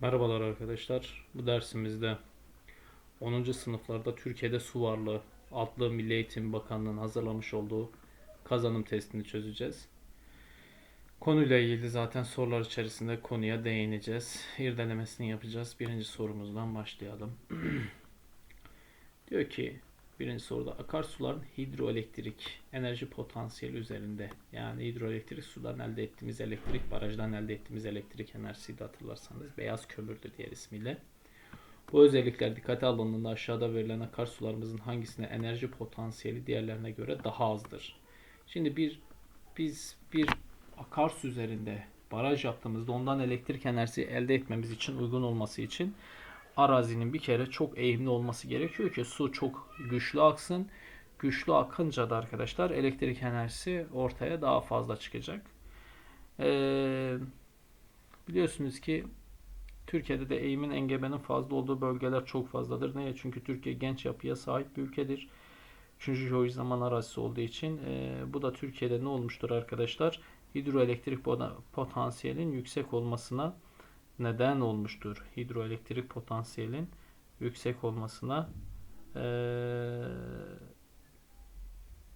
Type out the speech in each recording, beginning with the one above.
Merhabalar arkadaşlar. Bu dersimizde 10. sınıflarda Türkiye'de su varlığı adlı Milli Eğitim Bakanlığı'nın hazırlamış olduğu kazanım testini çözeceğiz. Konuyla ilgili zaten sorular içerisinde konuya değineceğiz. İrdelemesini yapacağız. Birinci sorumuzdan başlayalım. Diyor ki birinci soruda akarsuların hidroelektrik enerji potansiyeli üzerinde yani hidroelektrik sudan elde ettiğimiz elektrik barajdan elde ettiğimiz elektrik enerjisiydi hatırlarsanız beyaz kömürdü diğer ismiyle. Bu özellikler dikkate alındığında aşağıda verilen akarsularımızın hangisine enerji potansiyeli diğerlerine göre daha azdır? Şimdi bir biz bir akarsu üzerinde baraj yaptığımızda ondan elektrik enerjisi elde etmemiz için uygun olması için arazinin bir kere çok eğimli olması gerekiyor ki su çok güçlü aksın. Güçlü akınca da arkadaşlar elektrik enerjisi ortaya daha fazla çıkacak. Ee, biliyorsunuz ki Türkiye'de de eğimin engebenin fazla olduğu bölgeler çok fazladır. Niye? Çünkü Türkiye genç yapıya sahip bir ülkedir. Üçüncü jeolojik zaman arazisi olduğu için e, bu da Türkiye'de ne olmuştur arkadaşlar? Hidroelektrik potansiyelin yüksek olmasına neden olmuştur. Hidroelektrik potansiyelin yüksek olmasına eee,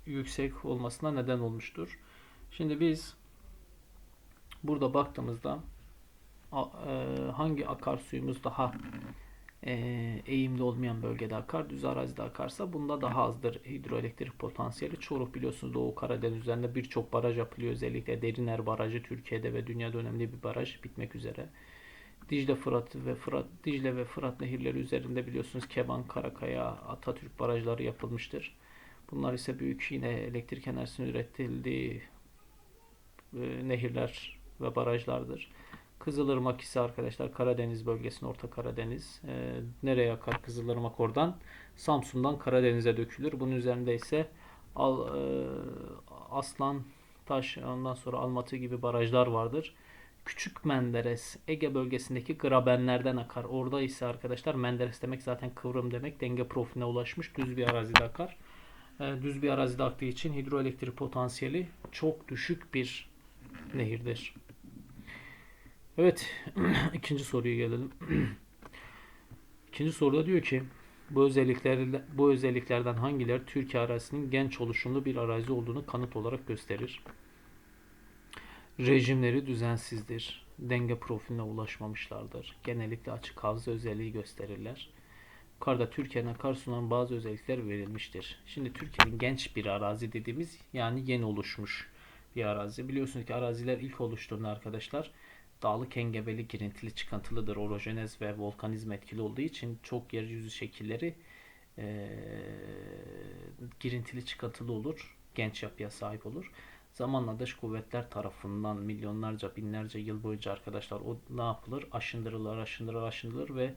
yüksek olmasına neden olmuştur. Şimdi biz burada baktığımızda a- eee, hangi akarsuyumuz daha eee, eğimli olmayan bölgede akar, düz arazide akarsa bunda daha azdır hidroelektrik potansiyeli. Çoruh biliyorsunuz Doğu Karadeniz üzerinde birçok baraj yapılıyor. Özellikle Deriner Barajı Türkiye'de ve dünyada önemli bir baraj bitmek üzere. Dicle Fırat ve Fırat Dicle ve Fırat nehirleri üzerinde biliyorsunuz Keban, Karakaya, Atatürk barajları yapılmıştır. Bunlar ise büyük yine elektrik enerjisinin üretildiği e, nehirler ve barajlardır. Kızılırmak ise arkadaşlar Karadeniz bölgesinde Orta Karadeniz. E, nereye akar Kızılırmak oradan? Samsun'dan Karadeniz'e dökülür. Bunun üzerinde ise Al, e, Aslan, Taş, ondan sonra Almatı gibi barajlar vardır. Küçük Menderes Ege bölgesindeki grabenlerden akar. Orada ise arkadaşlar Menderes demek zaten kıvrım demek. Denge profiline ulaşmış düz bir arazide akar. Ee, düz bir arazide aktığı için hidroelektrik potansiyeli çok düşük bir nehirdir. Evet, ikinci soruya gelelim. İkinci soruda diyor ki bu özelliklerle bu özelliklerden hangileri Türkiye arazisinin genç oluşumlu bir arazi olduğunu kanıt olarak gösterir? Rejimleri düzensizdir. Denge profiline ulaşmamışlardır. Genellikle açık havza özelliği gösterirler. Yukarıda Türkiye'nin akarsuların bazı özellikler verilmiştir. Şimdi Türkiye'nin genç bir arazi dediğimiz yani yeni oluşmuş bir arazi. Biliyorsunuz ki araziler ilk oluştuğunda arkadaşlar dağlık engebeli, girintili, çıkıntılıdır. Orojenez ve volkanizm etkili olduğu için çok yeryüzü şekilleri eee girintili, çıkıntılı olur. Genç yapıya sahip olur. Zamanla dış kuvvetler tarafından milyonlarca, binlerce yıl boyunca arkadaşlar o ne yapılır? Aşındırılır, aşındırılır, aşındırılır ve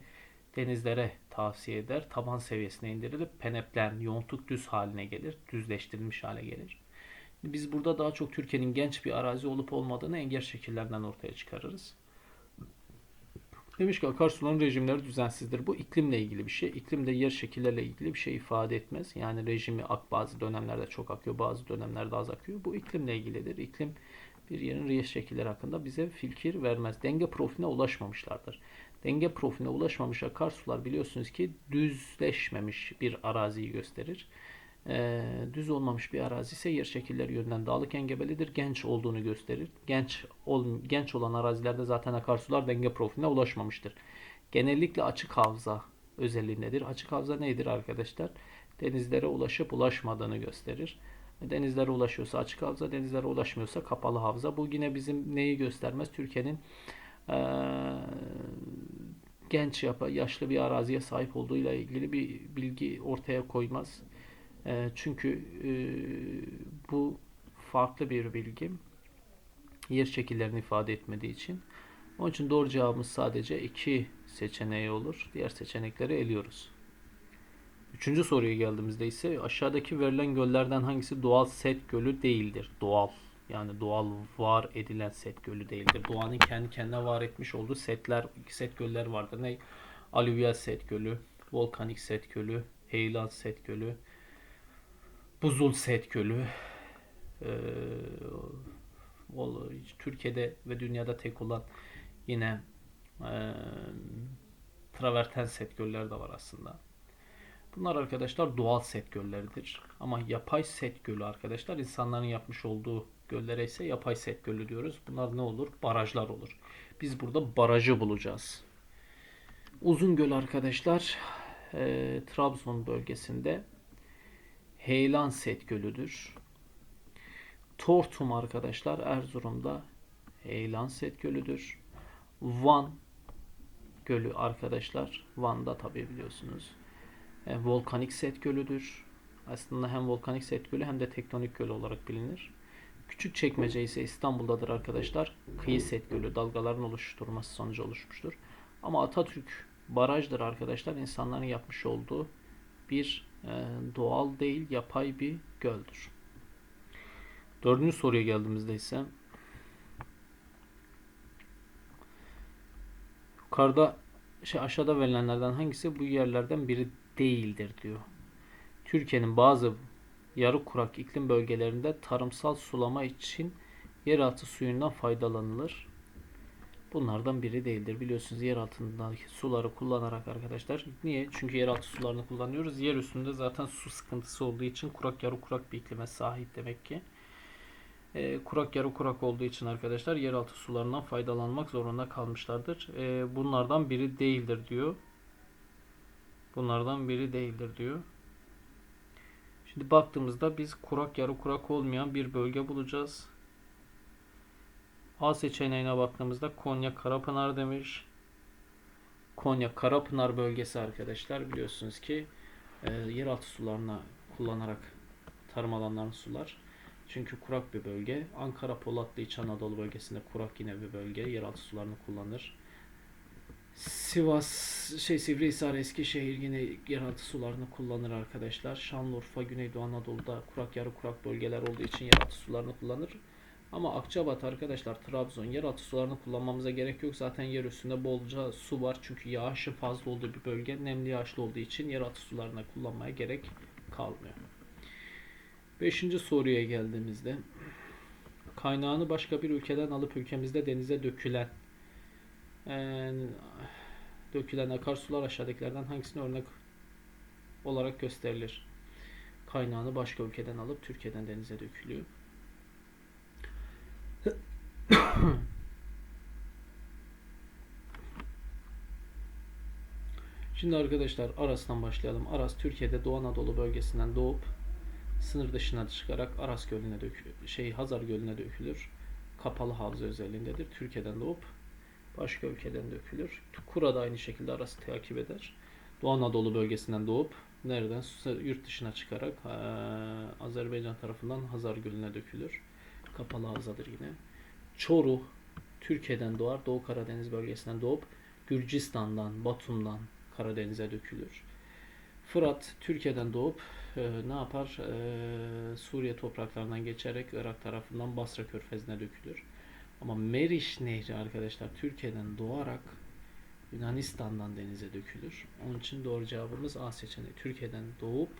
denizlere tavsiye eder. Taban seviyesine indirilip peneplen, yoğunluk düz haline gelir. Düzleştirilmiş hale gelir. Biz burada daha çok Türkiye'nin genç bir arazi olup olmadığını engel şekillerden ortaya çıkarırız. Demiş ki akarsuların rejimleri düzensizdir. Bu iklimle ilgili bir şey. İklim de yer şekillerle ilgili bir şey ifade etmez. Yani rejimi ak bazı dönemlerde çok akıyor, bazı dönemlerde az akıyor. Bu iklimle ilgilidir. İklim bir yerin yer şekilleri hakkında bize fikir vermez. Denge profiline ulaşmamışlardır. Denge profiline ulaşmamış akarsular biliyorsunuz ki düzleşmemiş bir araziyi gösterir. Ee, düz olmamış bir arazi ise yer şekilleri yönünden dağlık engebelidir. Genç olduğunu gösterir. Genç ol, genç olan arazilerde zaten akarsular denge profiline ulaşmamıştır. Genellikle açık havza özelliğindedir. Açık havza nedir arkadaşlar? Denizlere ulaşıp ulaşmadığını gösterir. Denizlere ulaşıyorsa açık havza, denizlere ulaşmıyorsa kapalı havza. Bu yine bizim neyi göstermez? Türkiye'nin ee, genç yapı, yaşlı bir araziye sahip olduğuyla ilgili bir bilgi ortaya koymaz. E, çünkü e, bu farklı bir bilgi. Yer şekillerini ifade etmediği için. Onun için doğru cevabımız sadece iki seçeneği olur. Diğer seçenekleri eliyoruz. Üçüncü soruya geldiğimizde ise aşağıdaki verilen göllerden hangisi doğal set gölü değildir? Doğal yani doğal var edilen set gölü değildir. Doğanın kendi kendine var etmiş olduğu setler, set göller vardır. Ne? Alüvyal set gölü, volkanik set gölü, heyelan set gölü, buzul set gölü. Ee, Türkiye'de ve dünyada tek olan yine e, traverten set gölleri de var aslında. Bunlar arkadaşlar doğal set gölleridir. Ama yapay set gölü arkadaşlar insanların yapmış olduğu göllere ise yapay set gölü diyoruz. Bunlar ne olur? Barajlar olur. Biz burada barajı bulacağız. Uzungöl arkadaşlar e, Trabzon bölgesinde Heylan Set Gölü'dür. Tortum arkadaşlar Erzurum'da Heylan Set Gölü'dür. Van Gölü arkadaşlar Van'da tabi biliyorsunuz. E, volkanik Set Gölü'dür. Aslında hem volkanik set gölü hem de tektonik göl olarak bilinir. Küçük çekmece ise İstanbul'dadır arkadaşlar. Kıyı set gölü dalgaların oluşturması sonucu oluşmuştur. Ama Atatürk barajdır arkadaşlar. İnsanların yapmış olduğu bir doğal değil yapay bir göldür. Dördüncü soruya geldiğimizde ise yukarıda şey aşağıda verilenlerden hangisi bu yerlerden biri değildir diyor. Türkiye'nin bazı yarı kurak iklim bölgelerinde tarımsal sulama için yeraltı suyundan faydalanılır. Bunlardan biri değildir. Biliyorsunuz yer altındaki suları kullanarak arkadaşlar. Niye? Çünkü yeraltı sularını kullanıyoruz. Yer üstünde zaten su sıkıntısı olduğu için kurak yarı kurak bir iklime sahip demek ki. E, kurak yarı kurak olduğu için arkadaşlar yeraltı sularından faydalanmak zorunda kalmışlardır. E, bunlardan biri değildir diyor. Bunlardan biri değildir diyor. Şimdi baktığımızda biz kurak yarı kurak olmayan bir bölge bulacağız. A seçeneğine baktığımızda Konya Karapınar demiş. Konya Karapınar bölgesi arkadaşlar biliyorsunuz ki e, yeraltı sularına kullanarak tarım alanlarını sular. Çünkü kurak bir bölge. Ankara Polatlı İç Anadolu bölgesinde kurak yine bir bölge. Yeraltı sularını kullanır. Sivas, şey Sivrihisar, Eskişehir yine yeraltı sularını kullanır arkadaşlar. Şanlıurfa, Güneydoğu Anadolu'da kurak yarı kurak bölgeler olduğu için yeraltı sularını kullanır. Ama Akçabat arkadaşlar Trabzon yeraltı sularını kullanmamıza gerek yok. Zaten yer üstünde bolca su var. Çünkü yağışın fazla olduğu bir bölge. Nemli yağışlı olduğu için yeraltı sularını kullanmaya gerek kalmıyor. Beşinci soruya geldiğimizde kaynağını başka bir ülkeden alıp ülkemizde denize dökülen e, dökülen akarsular aşağıdakilerden hangisine örnek olarak gösterilir? Kaynağını başka ülkeden alıp Türkiye'den denize dökülüyor. Şimdi arkadaşlar Aras'tan başlayalım. Aras Türkiye'de Doğu Anadolu bölgesinden doğup sınır dışına çıkarak Aras Gölü'ne dökülür. Şey Hazar Gölü'ne dökülür. Kapalı havza özelliğindedir. Türkiye'den doğup başka ülkeden dökülür. Kura da aynı şekilde Aras'ı takip eder. Doğu Anadolu bölgesinden doğup nereden yurt dışına çıkarak ee, Azerbaycan tarafından Hazar Gölü'ne dökülür. Kapalı havzadır yine. Çoruh Türkiye'den doğar. Doğu Karadeniz bölgesinden doğup Gürcistan'dan, Batum'dan Karadeniz'e dökülür. Fırat Türkiye'den doğup e, ne yapar? E, Suriye topraklarından geçerek Irak tarafından Basra Körfezi'ne dökülür. Ama Meriç Nehri arkadaşlar Türkiye'den doğarak Yunanistan'dan denize dökülür. Onun için doğru cevabımız A seçeneği. Türkiye'den doğup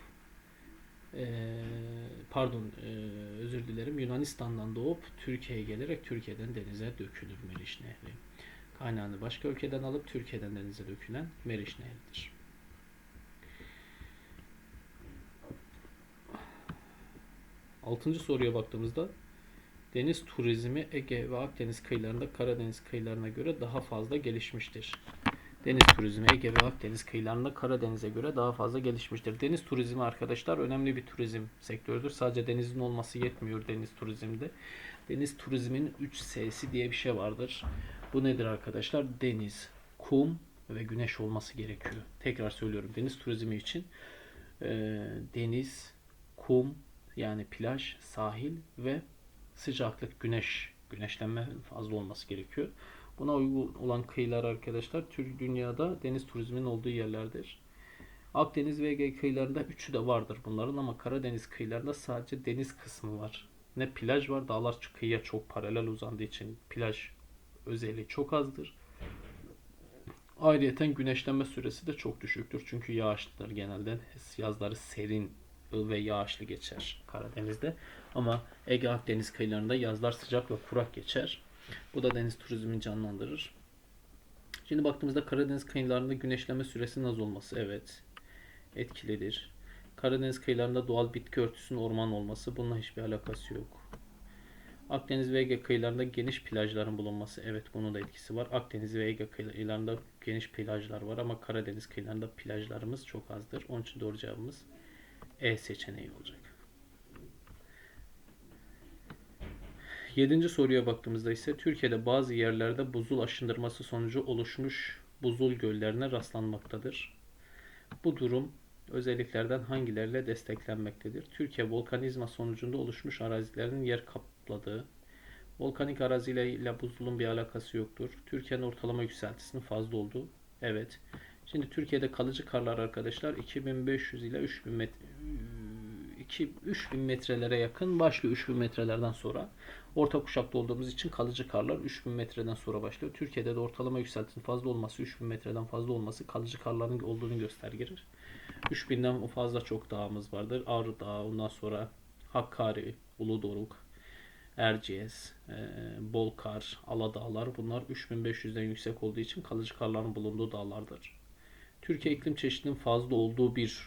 pardon özür dilerim Yunanistan'dan doğup Türkiye'ye gelerek Türkiye'den denize dökülür Meriç Nehri. Kaynağını başka ülkeden alıp Türkiye'den denize dökülen Meriç Nehri'dir. Altıncı soruya baktığımızda deniz turizmi Ege ve Akdeniz kıyılarında Karadeniz kıyılarına göre daha fazla gelişmiştir. Deniz turizmi Ege ve Akdeniz kıyılarında Karadeniz'e göre daha fazla gelişmiştir. Deniz turizmi arkadaşlar önemli bir turizm sektörüdür. Sadece denizin olması yetmiyor deniz turizmde. Deniz turizminin 3 S'si diye bir şey vardır. Bu nedir arkadaşlar? Deniz, kum ve güneş olması gerekiyor. Tekrar söylüyorum deniz turizmi için e, deniz, kum yani plaj, sahil ve sıcaklık, güneş, güneşlenme fazla olması gerekiyor. Buna uygun olan kıyılar arkadaşlar tür dünyada deniz turizminin olduğu yerlerdir. Akdeniz ve Ege kıyılarında üçü de vardır bunların ama Karadeniz kıyılarında sadece deniz kısmı var. Ne plaj var, dağlar kıyıya çok paralel uzandığı için plaj özelliği çok azdır. Ayrıyeten güneşlenme süresi de çok düşüktür. Çünkü yağışlıdır genelde. Yazları serin ve yağışlı geçer Karadeniz'de. Ama Ege Akdeniz kıyılarında yazlar sıcak ve kurak geçer. Bu da deniz turizmini canlandırır. Şimdi baktığımızda Karadeniz kıyılarında güneşleme süresinin az olması evet etkilidir. Karadeniz kıyılarında doğal bitki örtüsünün orman olması bununla hiçbir alakası yok. Akdeniz ve Ege kıyılarında geniş plajların bulunması evet bunun da etkisi var. Akdeniz ve Ege kıyılarında geniş plajlar var ama Karadeniz kıyılarında plajlarımız çok azdır. Onun için doğru cevabımız E seçeneği olacak. Yedinci soruya baktığımızda ise Türkiye'de bazı yerlerde buzul aşındırması sonucu oluşmuş buzul göllerine rastlanmaktadır. Bu durum özelliklerden hangileriyle desteklenmektedir? Türkiye volkanizma sonucunda oluşmuş arazilerin yer kapladığı, volkanik araziyle buzulun bir alakası yoktur. Türkiye'nin ortalama yükseltisinin fazla olduğu, evet. Şimdi Türkiye'de kalıcı karlar arkadaşlar 2500 ile 3000 metre 3000 metrelere yakın başlıyor 3000 metrelerden sonra. Orta kuşakta olduğumuz için kalıcı karlar 3000 metreden sonra başlıyor. Türkiye'de de ortalama yükseltinin fazla olması, 3000 metreden fazla olması kalıcı karların olduğunu gösterir. 3000'den fazla çok dağımız vardır. Ağrı Dağı, ondan sonra Hakkari, Uludoruk, Erciyes, e, Bolkar, Aladağlar bunlar 3500'den yüksek olduğu için kalıcı karların bulunduğu dağlardır. Türkiye iklim çeşitliliğinin fazla olduğu bir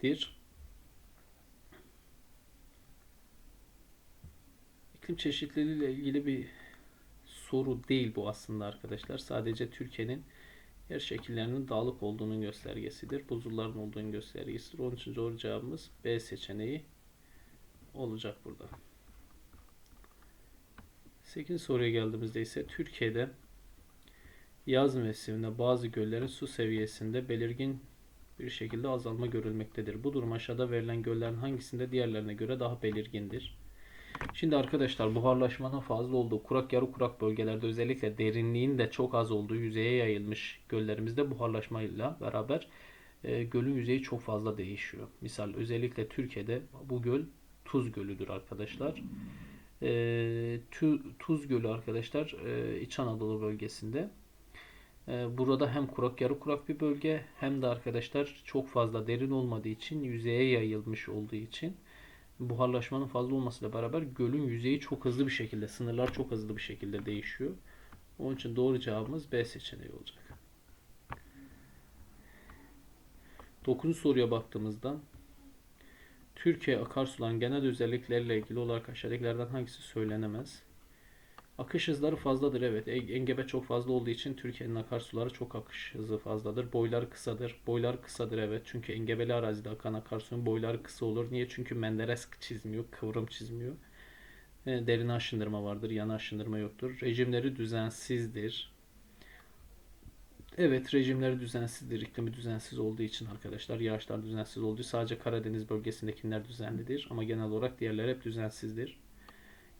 ülkedir. İklim çeşitliliği ile ilgili bir soru değil bu aslında arkadaşlar. Sadece Türkiye'nin yer şekillerinin dağlık olduğunun göstergesidir. Buzulların olduğunun göstergesidir. Onun için doğru cevabımız B seçeneği olacak burada. 8. soruya geldiğimizde ise Türkiye'de yaz mevsiminde bazı göllerin su seviyesinde belirgin bir şekilde azalma görülmektedir. Bu durum aşağıda verilen göllerin hangisinde diğerlerine göre daha belirgindir? Şimdi arkadaşlar buharlaşmanın fazla olduğu kurak yarı kurak bölgelerde özellikle derinliğin de çok az olduğu yüzeye yayılmış göllerimizde buharlaşmayla beraber e, gölün yüzeyi çok fazla değişiyor. Misal özellikle Türkiye'de bu göl Tuz Gölü'dür arkadaşlar. E, Tuz Gölü arkadaşlar e, İç Anadolu bölgesinde. E, burada hem kurak yarı kurak bir bölge hem de arkadaşlar çok fazla derin olmadığı için yüzeye yayılmış olduğu için buharlaşmanın fazla olmasıyla beraber gölün yüzeyi çok hızlı bir şekilde, sınırlar çok hızlı bir şekilde değişiyor. Onun için doğru cevabımız B seçeneği olacak. 9. soruya baktığımızda Türkiye akarsuların genel özellikleriyle ilgili olarak aşağıdakilerden hangisi söylenemez? Akış hızları fazladır evet. Engebe çok fazla olduğu için Türkiye'nin akarsuları çok akış hızı fazladır. Boyları kısadır. Boyları kısadır evet. Çünkü engebeli arazide akan akarsunun boyları kısa olur. Niye? Çünkü Menderes çizmiyor, kıvrım çizmiyor. E, derin aşındırma vardır, yana aşındırma yoktur. Rejimleri düzensizdir. Evet rejimleri düzensizdir. İklimi düzensiz olduğu için arkadaşlar yağışlar düzensiz olduğu sadece Karadeniz bölgesindekiler düzenlidir ama genel olarak diğerleri hep düzensizdir.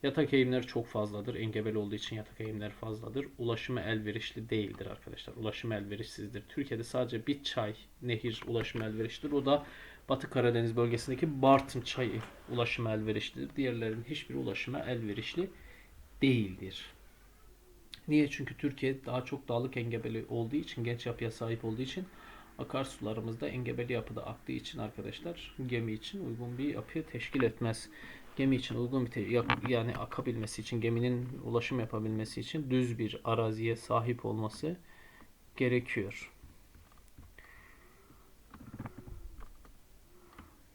Yatak eğimleri çok fazladır. Engebeli olduğu için yatak eğimleri fazladır. Ulaşımı elverişli değildir arkadaşlar. Ulaşımı elverişsizdir. Türkiye'de sadece bir çay nehir ulaşımı elverişlidir. O da Batı Karadeniz bölgesindeki Bartın çayı ulaşımı elverişlidir. Diğerlerinin hiçbir ulaşımı elverişli değildir. Niye? Çünkü Türkiye daha çok dağlık engebeli olduğu için, genç yapıya sahip olduğu için akarsularımızda engebeli yapıda aktığı için arkadaşlar gemi için uygun bir yapı teşkil etmez gemi için uygun bir yani akabilmesi için geminin ulaşım yapabilmesi için düz bir araziye sahip olması gerekiyor.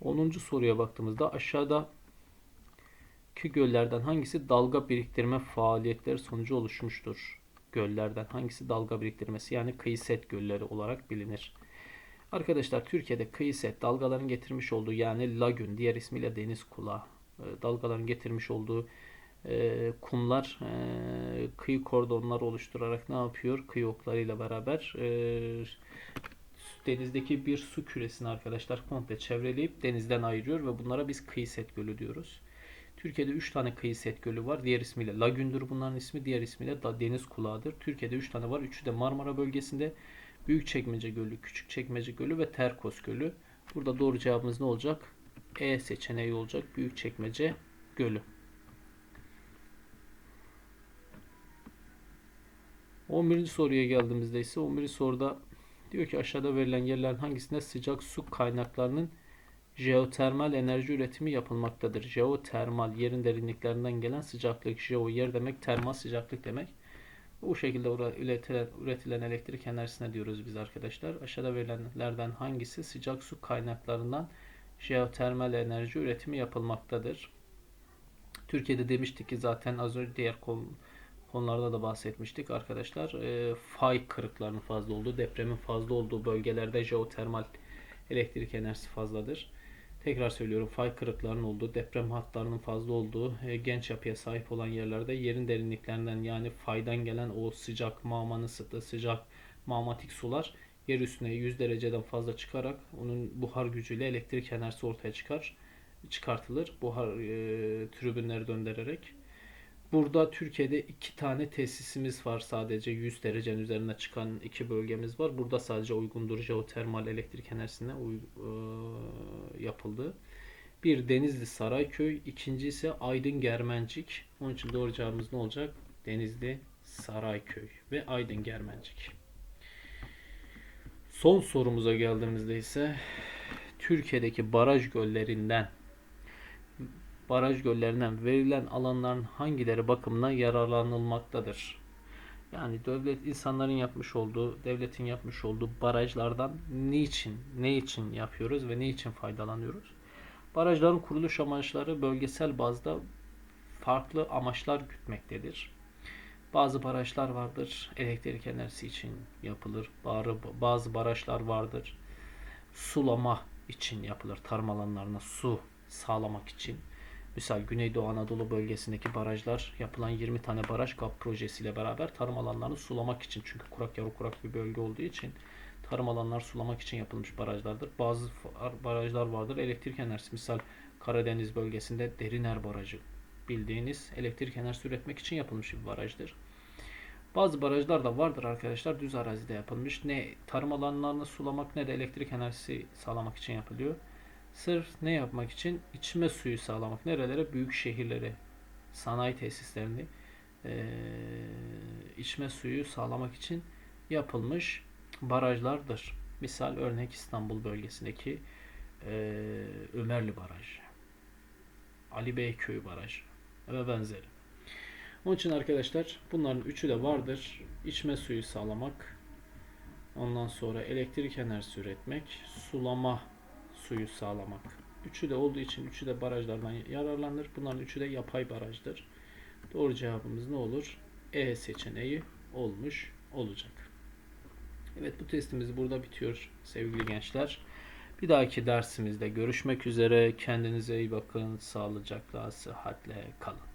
10. soruya baktığımızda aşağıda ki göllerden hangisi dalga biriktirme faaliyetleri sonucu oluşmuştur? Göllerden hangisi dalga biriktirmesi yani kıyı set gölleri olarak bilinir? Arkadaşlar Türkiye'de kıyı set dalgaların getirmiş olduğu yani lagün diğer ismiyle deniz kulağı dalgaların getirmiş olduğu e, kumlar e, kıyı kordonlar oluşturarak ne yapıyor? Kıyı oklarıyla beraber e, denizdeki bir su küresini arkadaşlar komple çevreleyip denizden ayırıyor ve bunlara biz kıyı set gölü diyoruz. Türkiye'de 3 tane kıyı set gölü var. Diğer ismiyle Lagündür bunların ismi. Diğer ismiyle da deniz kulağıdır. Türkiye'de 3 tane var. Üçü de Marmara bölgesinde. Büyükçekmece Gölü, Küçükçekmece Gölü ve Terkos Gölü. Burada doğru cevabımız ne olacak? E seçeneği olacak. Büyükçekmece Gölü. 11. soruya geldiğimizde ise 11. soruda diyor ki aşağıda verilen yerlerin hangisinde sıcak su kaynaklarının jeotermal enerji üretimi yapılmaktadır. Jeotermal yerin derinliklerinden gelen sıcaklık. Jeo yer demek, termal sıcaklık demek. Bu şekilde üretilen, üretilen elektrik enerjisine diyoruz biz arkadaşlar. Aşağıda verilenlerden hangisi sıcak su kaynaklarından jeotermal enerji üretimi yapılmaktadır? Türkiye'de demiştik ki zaten az önce diğer konu- konularda da bahsetmiştik arkadaşlar. E, fay kırıklarının fazla olduğu, depremin fazla olduğu bölgelerde jeotermal elektrik enerjisi fazladır. Tekrar söylüyorum fay kırıklarının olduğu, deprem hatlarının fazla olduğu, e, genç yapıya sahip olan yerlerde yerin derinliklerinden yani faydan gelen o sıcak mağmanın ısıttığı sıcak mağmatik sular yer üstüne 100 dereceden fazla çıkarak onun buhar gücüyle elektrik enerjisi ortaya çıkar çıkartılır buhar e, tribünleri döndürerek. Burada Türkiye'de iki tane tesisimiz var sadece 100 derecenin üzerine çıkan iki bölgemiz var. Burada sadece uygundur jeotermal elektrik enerjisine uy- e, yapıldı. Bir Denizli Sarayköy, ikinci ise Aydın Germencik. Onun için doğru cevabımız ne olacak? Denizli Sarayköy ve Aydın Germencik. Son sorumuza geldiğimizde ise Türkiye'deki baraj göllerinden baraj göllerinden verilen alanların hangileri bakımına yararlanılmaktadır? Yani devlet insanların yapmış olduğu, devletin yapmış olduğu barajlardan niçin, ne için yapıyoruz ve ne için faydalanıyoruz? Barajların kuruluş amaçları bölgesel bazda farklı amaçlar gütmektedir. Bazı barajlar vardır elektrik enerjisi için yapılır. Bazı- barajlar vardır sulama için yapılır. Tarım alanlarına su sağlamak için. Misal Güneydoğu Anadolu bölgesindeki barajlar yapılan 20 tane baraj GAP projesiyle beraber tarım alanlarını sulamak için çünkü kurak yarı kurak bir bölge olduğu için tarım alanlar sulamak için yapılmış barajlardır. Bazı barajlar vardır elektrik enerjisi misal Karadeniz bölgesinde Deriner Barajı bildiğiniz elektrik enerjisi üretmek için yapılmış bir barajdır. Bazı barajlar da vardır arkadaşlar düz arazide yapılmış. Ne tarım alanlarını sulamak ne de elektrik enerjisi sağlamak için yapılıyor. Sırf ne yapmak için? İçme suyu sağlamak. Nerelere? Büyük şehirlere, sanayi tesislerini eee, içme suyu sağlamak için yapılmış barajlardır. Misal örnek İstanbul bölgesindeki eee, Ömerli Barajı, Ali Beyköy Barajı ve benzeri. Onun için arkadaşlar bunların üçü de vardır. İçme suyu sağlamak, ondan sonra elektrik enerjisi üretmek, sulama suyu sağlamak. Üçü de olduğu için üçü de barajlardan yararlanır. Bunların üçü de yapay barajdır. Doğru cevabımız ne olur? E seçeneği olmuş olacak. Evet bu testimiz burada bitiyor sevgili gençler. Bir dahaki dersimizde görüşmek üzere. Kendinize iyi bakın. Sağlıcakla, sıhhatle kalın.